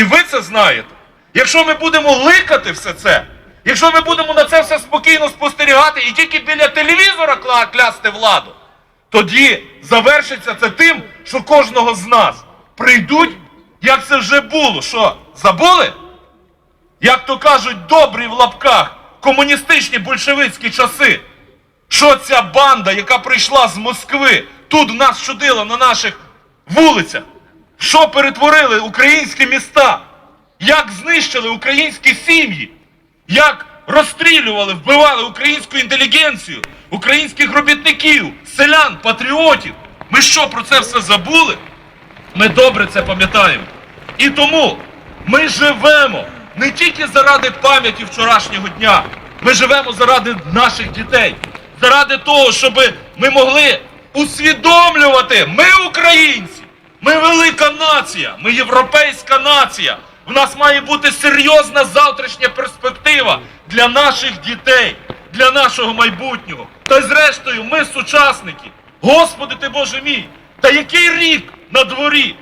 І ви це знаєте. Якщо ми будемо ликати все це, якщо ми будемо на це все спокійно спостерігати і тільки біля телевізора кла- клясти владу, тоді завершиться це тим, що кожного з нас прийдуть, як це вже було. Що, забули? Як то кажуть, добрі в лапках комуністичні большевицькі часи. Що ця банда, яка прийшла з Москви, тут нас чудила на наших вулицях, що перетворили українські міста, як знищили українські сім'ї, як розстрілювали, вбивали українську інтелігенцію, українських робітників, селян, патріотів. Ми що про це все забули? Ми добре це пам'ятаємо. І тому ми живемо не тільки заради пам'яті вчорашнього дня, ми живемо заради наших дітей, заради того, щоб ми могли усвідомлювати, ми українці, ми велика нація, ми європейська нація. В нас має бути серйозна завтрашня перспектива для наших дітей, для нашого майбутнього. Та й зрештою, ми сучасники. Господи ти Боже мій! Та який рік на дворі?